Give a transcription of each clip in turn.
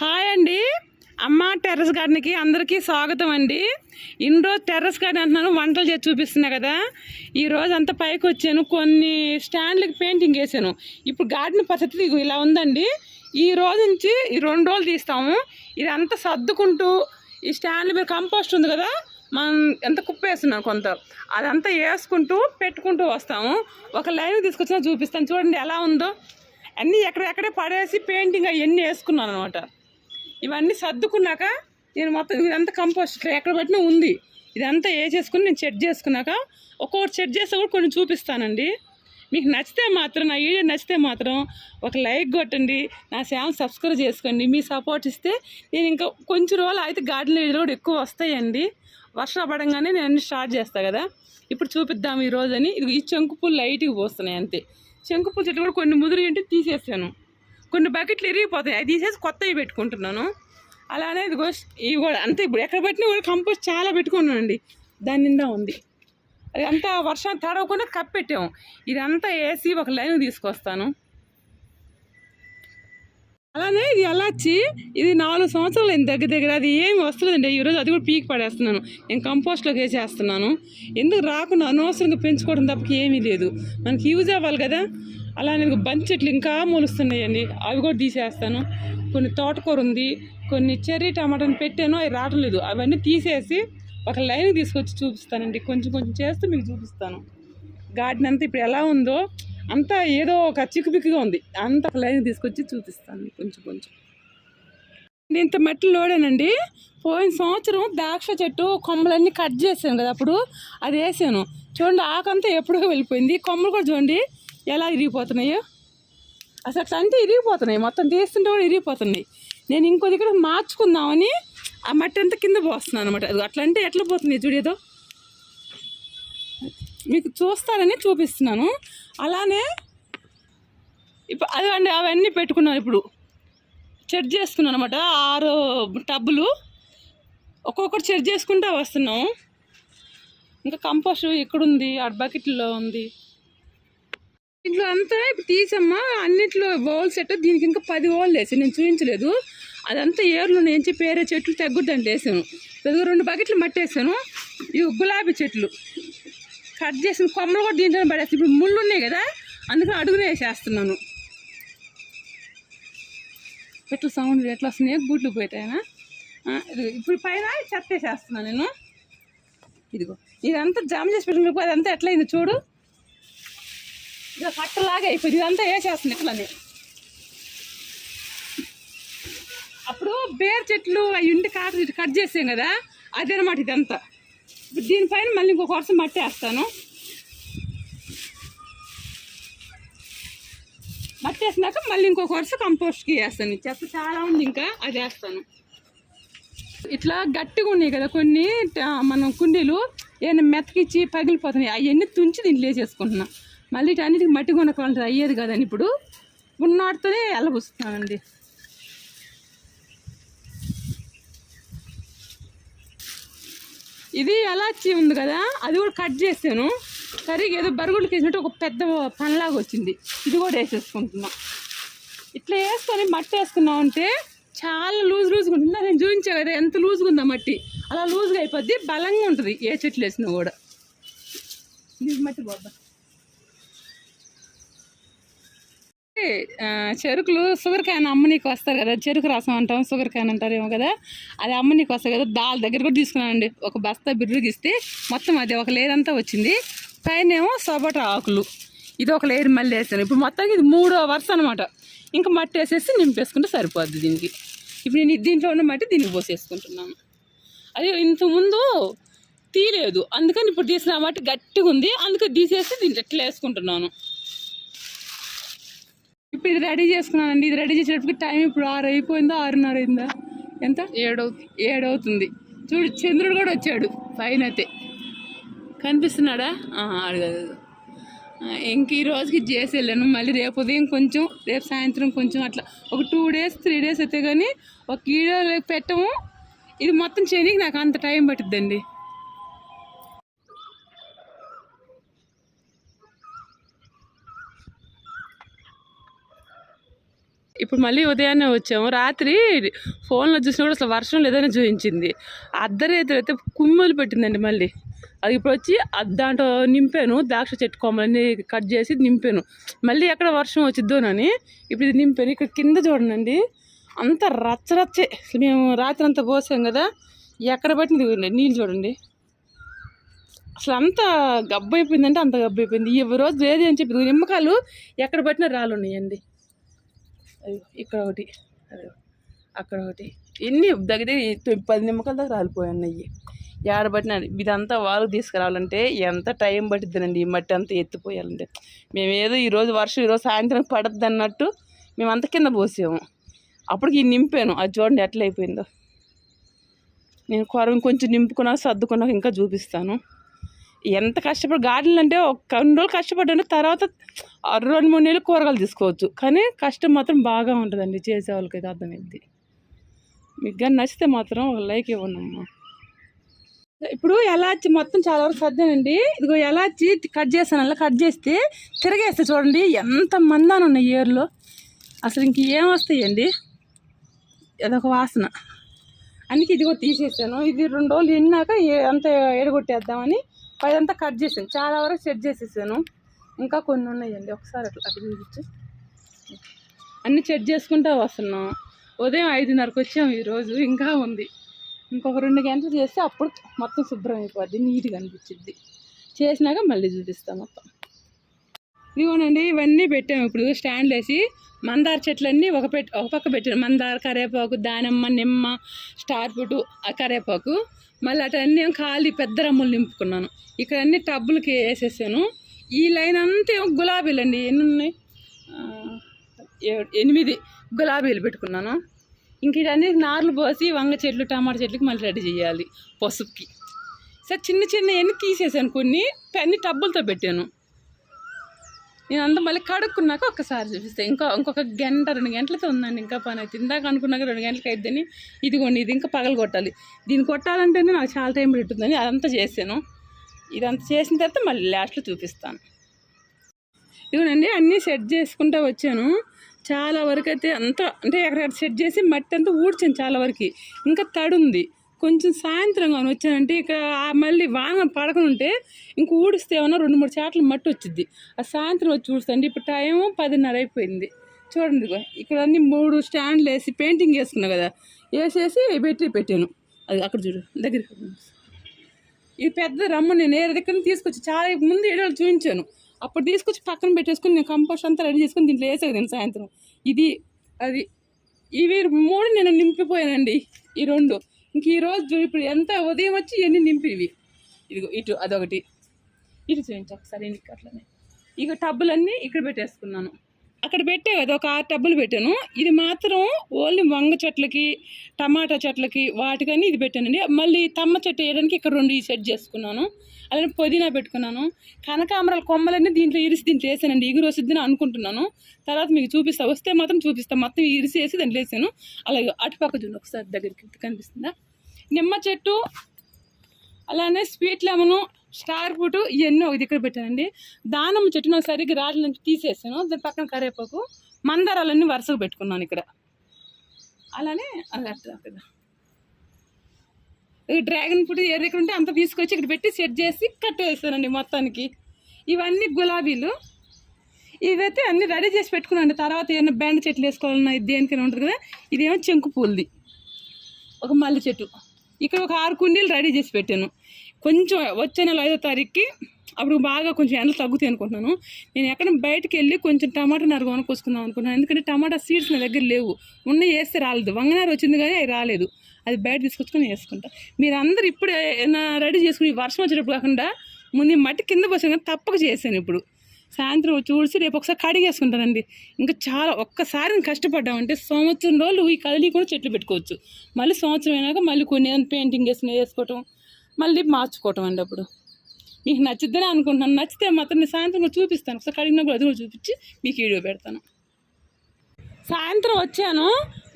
Hi అండి. అమ్మ terrace గార్డెన్కి అందరికీ స్వాగతం అండి. ఇన్ని రోజు టెర్రస్ గార్డెన్ అంటున్నాను వంటలు చేసి చూపిస్తున్నా కదా. ఈ రోజు అంతా పైకి వచ్చాను కొన్ని స్టాండ్లకి పెయింటింగ్ వేసాను. ఇప్పుడు గార్డెన్ పరిస్థితి ఇలా ఉందండి. ఈ రోజు నుంచి ఈ రెండు రోజులు తీస్తాము. ఇదంతా సర్దుకుంటూ ఈ స్టాండ్ మీద కంపోస్ట్ ఉంది కదా మనం ఎంత కుప్ప వేస్తున్నాను కొంత. అదంతా వేసుకుంటూ పెట్టుకుంటూ వస్తాము. ఒక లైన్ తీసుకొచ్చినా చూపిస్తాను. చూడండి ఎలా ఉందో. అన్నీ ఎక్కడెక్కడే పడేసి పెయింటింగ్ అవన్నీ వేసుకున్నాను అనమాట. ఇవన్నీ సర్దుకున్నాక నేను మొత్తం ఇదంతా కంపోస్ట్ ఎక్కడ పట్టినా ఉంది. ఇదంతా వేసేసుకుని నేను చెట్ చేసుకున్నాక ఒక్కొక్కటి చెట్ చేస్తే కూడా కొన్ని చూపిస్తానండి. మీకు నచ్చితే మాత్రం నా వీడియో నచ్చితే మాత్రం ఒక లైక్ కొట్టండి నా ఛానల్ సబ్స్క్రైబ్ చేసుకోండి. మీ సపోర్ట్ ఇస్తే నేను ఇంకా కొంచెం రోజులు అయితే గార్డెన్ వీడియోలు కూడా ఎక్కువ వస్తాయండి. వర్షం పడంగానే నేను అన్ని స్టార్ట్ చేస్తాను కదా. ఇప్పుడు చూపిద్దాం ఈ రోజు అని ఇది ఈ చెంకు పూలు లైట్గా పోస్తున్నాయి అంతే. చెంకు పూల చెట్టు కూడా కొన్ని ముదిరి ఉంటే తీసేసాను. కొన్ని బకెట్లు ఇరిగిపోతాయి. అది తీసేసి కొత్తవి పెట్టుకుంటున్నాను. అలానే ఇదిగో ఇవి కూడా అంతే ఇప్పుడు ఎక్కడ పెట్టినా కూడా కంపోస్ట్ చాలా పెట్టుకున్నానండి. దాని నిండా ఉంది. అది అంతా వర్షం తడవకుండా కప్పెట్టాము ఇదంతా వేసి ఒక లైన్ తీసుకొస్తాను. అలానే ఇది ఎలాచి ఇది నాలుగు సంవత్సరాలు అయింది దగ్గర దగ్గర. అది ఏమి వస్తుందండి ఈరోజు అది కూడా పీకి పడేస్తున్నాను. నేను కంపోస్ట్లోకి వేసేస్తున్నాను. ఎందుకు రాకుండా అనవసరంగా పెంచుకోవడం తప్పకి ఏమీ లేదు. మనకి యూజ్ అవ్వాలి కదా. అలానే బంతి చెట్లు ఇంకా మొలుస్తున్నాయండి. అవి కూడా తీసేస్తాను. కొన్ని తోటకూర ఉంది కొన్ని చెర్రీ టమాటాని పెట్టాను అవి రావడం లేదు. అవన్నీ తీసేసి ఒక లైన్ తీసుకొచ్చి చూపిస్తానండి. కొంచెం కొంచెం చేస్తూ మీకు చూపిస్తాను. గార్డెన్ అంతా ఇప్పుడు ఎలా ఉందో అంతా ఏదో ఒక చిక్కుపిక్కుగా ఉంది. అంత ఒక లైన్ తీసుకొచ్చి చూపిస్తాను కొంచెం కొంచెం. నేను ఇంత మట్టి లోడానండి. పోయిన సంవత్సరం ద్రాక్ష చెట్టు కొమ్మలన్నీ కట్ చేశాను కదా అప్పుడు అది వేసాను. చూడండి ఆకంతా ఎప్పుడో వెళ్ళిపోయింది. కొమ్మలు కూడా చూడండి ఎలా ఇరిగిపోతున్నాయో? అసలు అట్లా అంటే ఇరిగిపోతున్నాయి. మొత్తం తీస్తుంటే కూడా ఇరిగిపోతున్నాయి. నేను ఇంకో దగ్గర మార్చుకుందామని ఆ మట్టి అంతా కింద పోస్తున్నాను అనమాట అది అట్లా అంటే ఎట్లా పోతుంది చూడేదో మీకు చూస్తారని చూపిస్తున్నాను. అలానే ఇప్పుడు అదిగండి అవన్నీ పెట్టుకున్నాను ఇప్పుడు. చెట్ చేసుకున్నాను అనమాట ఆరు టబ్బులు. ఒక్కొక్కటి చెట్ చేసుకుంటూ వస్తున్నాం. ఇంకా కంపోస్ట్ ఎక్కడుంది ఆ బకెట్లో ఉంది. ఇంట్లో అంతా ఇప్పుడు తీసమ్మా అన్నిట్లో బౌల్స్ సెట్ దీనికి ఇంకా పది బౌల్ వేసి నేను చూపించలేదు. అదంతా ఏర్లు నేను చెప్పి వేరే చెట్లు తగ్గుద్దని వేసాను పెద్దగా రెండు బకెట్లు మట్టేసాను. ఇవి గులాబీ చెట్లు. కట్ చేసిన కొమ్మలు కూడా దీంట్లో పడేస్తాను ఇప్పుడు ముళ్ళు ఉన్నాయి కదా అందుకని అడుగునే వేసేస్తున్నాను. ఎట్లా సౌండ్ ఎట్లా వస్తున్నాయి గుడ్లు పోయితేనా ఇప్పుడు పైన చెత్త వేసేస్తున్నాను నేను. ఇదిగో ఇదంతా జమ చేసి పెట్టిన అదంతా ఎట్లయింది చూడు. ఇక కట్టలాగా అయిపోయింది. ఇదంతా వేసేస్తుంది ఇట్లని. అప్పుడు బేర్ చెట్లు అవి ఉండి కాట కట్ చేసాం కదా అదేనమాట ఇదంతా. ఇప్పుడు దీనిపైన మళ్ళీ ఇంకొక వర్షం మట్టి వేస్తాను. మట్టి వేసినాక మళ్ళీ ఇంకొక వరుస కంపోస్ట్కి వేస్తాను. చెత్త చాలా ఉంది ఇంకా అది వేస్తాను. ఇట్లా గట్టిగా ఉన్నాయి కదా కొన్ని మనం కుండీలు ఏమైనా మెతకిచ్చి పగిలిపోతున్నాయి. అవన్నీ తుంచి దీంట్లో వేసేసుకుంటున్నాను మళ్ళీ అన్నిటికి మట్టి కొనుక్కోవాలంటే అయ్యేది కదని ఇప్పుడు ఉన్నవాటితోనే ఎల్లబుస్తున్నానండి ఇది ఎలాచి ఉంది కదా అది కూడా కట్ చేసాను. సరిగా ఏదో బరుగుడికి వేసినట్టు ఒక పెద్ద పనిలాగా వచ్చింది. ఇది కూడా వేసేసుకుంటున్నాం. ఇట్లా వేసుకొని మట్టి వేసుకున్నాం అంటే చాలా లూజ్ లూజ్గా ఉంటుంది. నేను చూపించా కదా ఎంత లూజ్గా ఉందా మట్టి. అలా లూజ్గా అయిపోద్ది బలంగా ఉంటుంది. ఏ చెట్లు వేసినా కూడా. ఇది మట్టి బాబా ఆ, చెరుకులు షుగర్ క్యాన్ అమ్మనీకి వస్తారు కదా చెరుకు రసం అంటాం షుగర్ క్యాన్ అంటారేమో కదా అది అమ్మనీకి వస్తాయి కదా దాల్ దగ్గర కూడా తీసుకున్నానండి. ఒక బస్తా బిర్రుకి ఇస్తే మొత్తం అది ఒక లేయర్ అంతా వచ్చింది. పైన ఏమో సపోటా ఆకులు. ఇది ఒక లేయర్ మళ్ళీ వేసాను ఇప్పుడు మొత్తానికి ఇది మూడో వరుస అనమాట ఇంకా మట్టి వేసేసి నింపేసుకుంటే సరిపోద్ది దీనికి. ఇప్పుడు నేను దీంట్లో ఉన్న మట్టి దీనికి పోసేసుకుంటున్నాను. అదే ఇంతకుముందు తీయలేదు. అందుకని ఇప్పుడు తీసిన మట్టి గట్టిగా ఉంది. అందుకని తీసేసి దీంట్లో ఎట్లా వేసుకుంటున్నాను. ఇప్పుడు ఇది రెడీ చేసుకున్నానండి. ఇది రెడీ చేసేటప్పటికి టైం ఇప్పుడు ఆరు అయిపోయిందా? ఆరున్నర అయిందా? ఎంత? ఏడు ఏడు అవుతుంది చూడు చంద్రుడు కూడా వచ్చాడు. పైన అయితే. కనిపిస్తున్నాడా? అడగదు ఇంక ఈ రోజుకి చేసి వెళ్ళాను. మళ్ళీ రేపు ఉదయం కొంచెం రేపు సాయంత్రం కొంచెం అట్లా. ఒక టూ డేస్ త్రీ డేస్ అయితే కానీ ఒక వీడియో పెట్టము. ఇది మొత్తం చేయడానికి నాకు అంత టైం పట్టుద్దండి. ఇప్పుడు మళ్ళీ ఉదయాన్నే వచ్చాము. రాత్రి ఫోన్లో చూసినా కూడా అసలు వర్షం లేదని చూపించింది. అర్ధరేత్రి అయితే కుమ్ములు పెట్టిందండి మళ్ళీ. అది ఇప్పుడు వచ్చి అది దాంట్లో నింపాను. ద్రాక్ష చెట్టు కొమ్మలన్నీ కట్ చేసి నింపాను. మళ్ళీ ఎక్కడ వర్షం వచ్చిద్దోనని ఇప్పుడు ఇది నింపాను. ఇక్కడ కింద చూడండి అంత రచ్చరచ్చే. మేము రాత్రి అంతా పోసాం కదా. ఎక్కడ పట్టింది నీళ్ళు చూడండి. అసలు అంత గబ్బైపోయిందంటే అంత గబ్బైపోయింది. అయిపోయింది ఈ రోజు లేదు అని చెప్పి నిమ్మకాయలు ఎక్కడ పట్టినా రాళ్ళు ఉన్నాయండి. ఇక్కడ ఒకటి అదిగో అక్కడ ఒకటి. ఎన్ని దగ్గర పది నిమ్మకాల దాకా రాలిపోయాయి అన్నయ్యి. ఏడబట్టిన ఇదంతా వాళ్ళకి తీసుకురావాలంటే ఎంత టైం పట్టిద్దనండి ఈ మట్టి అంతా ఎత్తిపోయాలంటే. మేము ఏదో ఈరోజు వర్షం ఈరోజు సాయంత్రం పడద్దు అన్నట్టు మేము అంత కింద పోసాము. అప్పటికి నింపాను. అది చూడండి ఎట్లయిపోయిందో నేను కొరం కొంచెం నింపుకున్నాక సర్దుకున్నాక ఇంకా చూపిస్తాను. ఎంత కష్టపడి గార్డెన్ అంటే ఒక కొన్ని రోజులు కష్టపడ్డాను తర్వాత రెండు మూడు నెలలు కూరగాయలు తీసుకోవచ్చు. కానీ కష్టం మాత్రం బాగా ఉంటుందండి చేసే వాళ్ళకైతే అర్థమైంది. మీకు కానీ నచ్చితే మాత్రం ఒక లైక్ ఇవ్వనమ్మా ఇప్పుడు ఎలాచి మొత్తం చాలా వరకు సర్దానండి. ఇదిగో ఎలాచి కట్ చేస్తాను అలా కట్ చేస్తే తిరగేస్తే చూడండి ఎంత మందాన ఉన్నాయి ఏర్లో. అసలు ఇంక ఏం వస్తాయండి? అదొక వాసన. అందుకే ఇదిగో తీసేసాను. ఇది రెండు రోజులు ఎన్నాక అంత ఎడగొట్టేద్దామని పైదంతా కట్ చేసాను చాలా వరకు సెట్ చేసేసాను. ఇంకా కొన్ని ఉన్నాయండి. ఒకసారి అట్లా అట్లా చూపించు. అన్నీ సెట్ చేసుకుంటా వస్తున్నాం. ఉదయం ఐదున్నరకు వచ్చాము ఈరోజు. ఇంకా ఉంది. ఇంకొక రెండు గంటలు చేస్తే అప్పుడు మొత్తం శుభ్రం అయిపోద్ది. నీట్గా అనిపించింది చేసినాక మళ్ళీ చూపిస్తాం మొత్తం. ఇదిగోనండి ఇవన్నీ పెట్టాము. ఇప్పుడు స్టాండ్ వేసి మందార చెట్లన్నీ ఒక పెట్ ఒక పక్క పెట్టాను. మందార కరివేపాకు దానిమ్మ నిమ్మ స్టార్ ఫ్రూట్ ఆ కరివేపాకు. మళ్ళీ అటన్నీ ఖాళీ పెద్ద రమ్ములు నింపుకున్నాను. ఇక్కడ అన్ని టబ్బులకి వేసేసాను. ఈ లైన్ అంతా ఏమో గులాబీలు అండి ఎన్ని ఉన్నాయి? ఎనిమిది గులాబీలు పెట్టుకున్నాను. ఇంక ఇవన్నీ నార్లు పోసి వంగ చెట్లు టమాటా చెట్లకి మళ్ళీ రెడీ చేయాలి పసుపుకి. సరే చిన్న చిన్న ఎన్ని తీసేసాను కొన్ని అన్ని టబ్బులతో పెట్టాను. నేను అంతా మళ్ళీ కడుక్కున్నాక ఒక్కసారి చూపిస్తాను ఇంకా ఇంకొక గంట రెండు గంటలతో ఉందండి ఇంకా పని అయితే ఇందాక అనుకున్నాక రెండు గంటలకి అయిద్దని ఇదిగోండి ఇది ఇంకా పగలు కొట్టాలి. దీన్ని కొట్టాలంటేనే నాకు చాలా టైం పెట్టుతుందని అదంతా చేశాను. ఇదంతా చేసిన తర్వాత మళ్ళీ లాస్ట్లో చూపిస్తాను. ఇదిగోనండి అన్నీ సెట్ చేసుకుంటూ వచ్చాను. చాలా వరకు అయితే అంతా అంటే ఎక్కడ సెట్ చేసి మట్టి అంతా ఊడ్చాను చాలా వరకు. ఇంకా తడుంది. ఉంది కొంచెం సాయంత్రం కానీ వచ్చానంటే ఇక మళ్ళీ వాన పడకనుంటే ఇంక ఊడిస్తే ఏమన్నా రెండు మూడు చాట్ల మట్టి వచ్చింది ఆ సాయంత్రం వచ్చి ఊడుస్తాండి ఇప్పుడు టైం పదిన్నర అయిపోయింది. చూడండి ఇక్కడ అన్ని మూడు స్టాండ్లు వేసి పెయింటింగ్ వేసుకున్నా కదా వేసేసి పెట్టి పెట్టాను. అది అక్కడ చూడు దగ్గరికి ఇది పెద్ద రమ్మ నేను ఏ దగ్గర నుంచి తీసుకొచ్చి చాలా ముందు ఏడో చూపించాను. అప్పుడు తీసుకొచ్చి పక్కన పెట్టేసుకుని నేను కంపోస్ట్ అంతా రెడీ చేసుకుని దీంట్లో వేసాను నేను సాయంత్రం. ఇది అది ఇవి మూడు నేను నింపిపోయానండి ఈ రెండు. ఇంక ఈరోజు ఇప్పుడు ఎంత ఉదయం వచ్చి ఎన్ని నింపివి ఇదిగో ఇటు అదొకటి. ఇటు చూపించు ఒకసారి ఇంటికి అట్లనే ఇక టబ్బులన్నీ ఇక్కడ పెట్టేసుకున్నాను. అక్కడ పెట్టే కదా ఒక ఆరు టబ్బులు పెట్టాను. ఇది మాత్రం ఓన్లీ వంగ చెట్లకి టమాటా చెట్లకి వాటికని ఇది పెట్టానండి. మళ్ళీ తమ్మ చెట్టు వేయడానికి ఇక్కడ రెండు ఈ సెట్ చేసుకున్నాను. అలానే పుదీనా పెట్టుకున్నాను. కనకాంబరాల కొమ్మలన్నీ దీంట్లో ఇరిసి దీంట్లో వేసానండి. ఇగురు వస్తుందని అనుకుంటున్నాను. తర్వాత మీకు చూపిస్తా వస్తే మాత్రం చూపిస్తాను మొత్తం ఇరిసి వేసి దాంట్లో వేసాను. అలాగే అటుపక్క చూడండి ఒకసారి దగ్గరికి. కనిపిస్తుందా? నిమ్మ చెట్టు అలానే స్వీట్ లెమను స్టార్ ఫ్రూట్ ఇవన్నీ ఒక దగ్గర పెట్టానండి. దానిమ్మ చెట్టును నాకు సరిగ్గా రాట్ల నుంచి తీసేసాను. దాని పక్కన కరివేపాకు మందారాలన్నీ వరుసగా పెట్టుకున్నాను ఇక్కడ. అలానే అది అర్థం ఈ డ్రాగన్ ఫ్రూట్ ఏ దగ్గర ఉంటే అంత తీసుకొచ్చి ఇక్కడ పెట్టి సెట్ చేసి కట్టేస్తానండి మొత్తానికి. ఇవన్నీ గులాబీలు. ఇవైతే అన్ని రెడీ చేసి పెట్టుకున్నాను తర్వాత ఏమైనా బెండ చెట్లు వేసుకోవాలన్నా ఇది దేనికైనా ఉంటుంది కదా ఇదేమో చెంకు పూలది. ఒక మల్లె చెట్టు. ఇక్కడ ఒక ఆరు కుండీలు రెడీ చేసి పెట్టాను. కొంచెం వచ్చే నెల ఐదో తారీఖుకి అప్పుడు బాగా కొంచెం ఎండలు తగ్గుతాయి అనుకుంటున్నాను. నేను ఎక్కడ బయటకు వెళ్ళి కొంచెం టమాటా నర కొనుక్కొసుకుందాం అనుకుంటున్నాను. ఎందుకంటే టమాటా సీడ్స్ నా దగ్గర లేవు. ఉన్న వేస్తే రాలేదు. వంగనారు వచ్చింది కానీ అవి రాలేదు. అది బయట తీసుకొచ్చుకొని వేసుకుంటా. మీరు అందరు ఇప్పుడు రెడీ చేసుకుని వర్షం వచ్చేటప్పుడు కాకుండా ముందు మట్టి కింద పోసాను కానీ తప్పక చేశాను ఇప్పుడు. సాయంత్రం చూసి రేపు ఒకసారి కడిగేసుకుంటానండి. ఇంకా చాలా ఒక్కసారి కష్టపడ్డామంటే సంవత్సరం రోజులు ఈ కదిలి కూడా చెట్లు పెట్టుకోవచ్చు. మళ్ళీ సంవత్సరం అయినాక మళ్ళీ కొన్ని పెయింటింగ్ వేసుకుని వేసుకోవటం మళ్ళీ మార్చుకోవటం అండి అప్పుడు. మీకు నచ్చుద్దనే అనుకుంటున్నాను. నచ్చితే మాత్రం నేను సాయంత్రం కూడా చూపిస్తాను. ఒకసారి కడిగినప్పుడు అది కూడా చూపించి మీకు వీడియో పెడతాను. సాయంత్రం వచ్చాను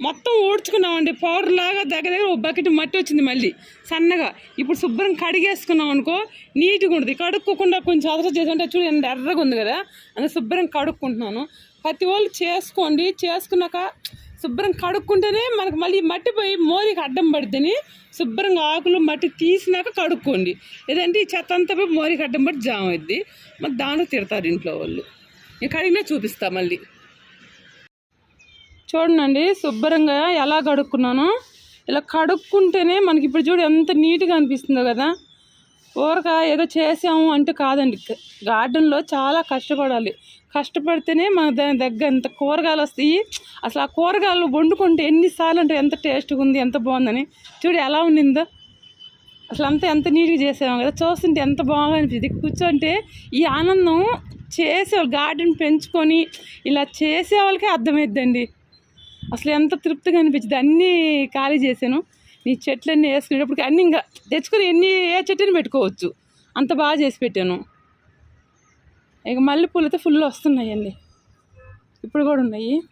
మొత్తం ఊడ్చుకున్నామండి. పౌడర్ లాగా దగ్గర దగ్గర ఒక బకెట్ మట్టి వచ్చింది మళ్ళీ సన్నగా. ఇప్పుడు శుభ్రం కడిగేసుకున్నాం అనుకో నీట్గా ఉంటుంది కడుక్కోకుండా కొంచెం అదర చేసి చూడు ఎంత ఎర్రగా ఉంది కదా. అందుకే శుభ్రం కడుక్కుంటున్నాను. ప్రతి వాళ్ళు చేసుకోండి. చేసుకున్నాక శుభ్రం కడుక్కుంటేనే మనకు మళ్ళీ మట్టి పోయి మోరికి అడ్డం పడుతుంది. శుభ్రంగా ఆకులు మట్టి తీసినాక కడుక్కోండి. లేదంటే ఈ చెత్త అంతా పోయి మోరికి అడ్డం పడి జామ్ అవుద్ది మరి దాంట్లో తిడతారు ఇంట్లో వాళ్ళు. నేను కడిగినా చూపిస్తా మళ్ళీ. చూడండి శుభ్రంగా ఎలా కడుక్కున్నాను. ఇలా కడుక్కుంటేనే మనకి ఇప్పుడు చూడు ఎంత నీట్గా అనిపిస్తుందో కదా. ఊరక ఏదో చేసాము అంటే కాదండి గార్డెన్లో చాలా కష్టపడాలి. కష్టపడితేనే మన దాని దగ్గర ఎంత కూరగాయలు వస్తాయి. అసలు ఆ కూరగాయలు వండుకుంటే ఎన్నిసార్లు అంటే ఎంత టేస్ట్గా ఉంది ఎంత బాగుందని. చూడు ఎలా ఉండిందో. అసలు అంతా ఎంత నీట్గా చేసాము కదా. చూస్తుంటే ఎంత బాగా అనిపిస్తుంది. కూర్చోంటే ఈ ఆనందం చేసే గార్డెన్ పెంచుకొని ఇలా చేసే వాళ్ళకే అర్థమైద్దండి. అసలు ఎంత తృప్తిగా అనిపించింది. అన్నీ ఖాళీ చేశాను. నీ చెట్లన్నీ వేసుకునేటప్పటికి అన్నీ ఇంకా తెచ్చుకొని ఎన్ని ఏ చెట్టుని పెట్టుకోవచ్చు. అంత బాగా చేసి పెట్టాను. ఇక మల్లెపూలు అయితే ఫుల్ వస్తున్నాయండి. ఇప్పుడు కూడా ఉన్నాయి.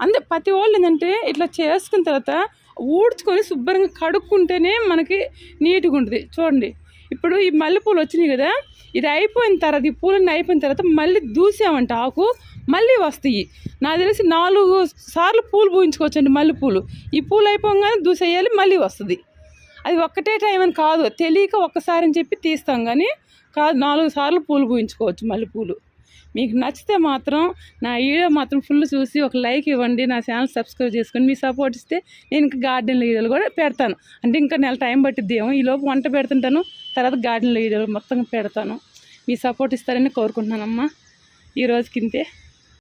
అంతే ప్రతి వాళ్ళు ఏంటంటే ఇట్లా చేసుకున్న తర్వాత ఊడ్చుకొని శుభ్రంగా కడుక్కుంటేనే మనకి నీట్గా ఉంటుంది. చూడండి. ఇప్పుడు ఈ మల్లెపూలు వచ్చినాయి కదా. ఇది అయిపోయిన తర్వాత ఈ పూలన్నీ అయిపోయిన తర్వాత మళ్ళీ దూసామంట ఆకు మళ్ళీ వస్తాయి. నాకు తెలిసి నాలుగు సార్లు పూలు పూయించుకోవచ్చండి మల్లెపూలు. ఈ పూలు అయిపోగానే దూసేయాలి మళ్ళీ వస్తుంది. అది ఒక్కటే టైం అని కాదు. తెలియక ఒక్కసారి అని చెప్పి తీస్తాం కానీ కాదు నాలుగు సార్లు పూలు పూయించుకోవచ్చు మల్లెపూలు. మీకు నచ్చితే మాత్రం నా వీడియో మాత్రం ఫుల్ చూసి ఒక లైక్ ఇవ్వండి నా ఛానల్ సబ్స్క్రైబ్ చేసుకొని మీ సపోర్ట్ ఇస్తే నేను ఇంకా గార్డెన్ వీడియోలు కూడా పెడతాను. అంటే ఇంకా నెల టైం పట్టిద్ది ఏమో. ఈలోపు వంట పెడుతుంటాను తర్వాత గార్డెన్ వీడియోలు మొత్తం పెడతాను. మీ సపోర్ట్ ఇస్తారని కోరుకుంటున్నానమ్మా. ఈ రోజుకింతే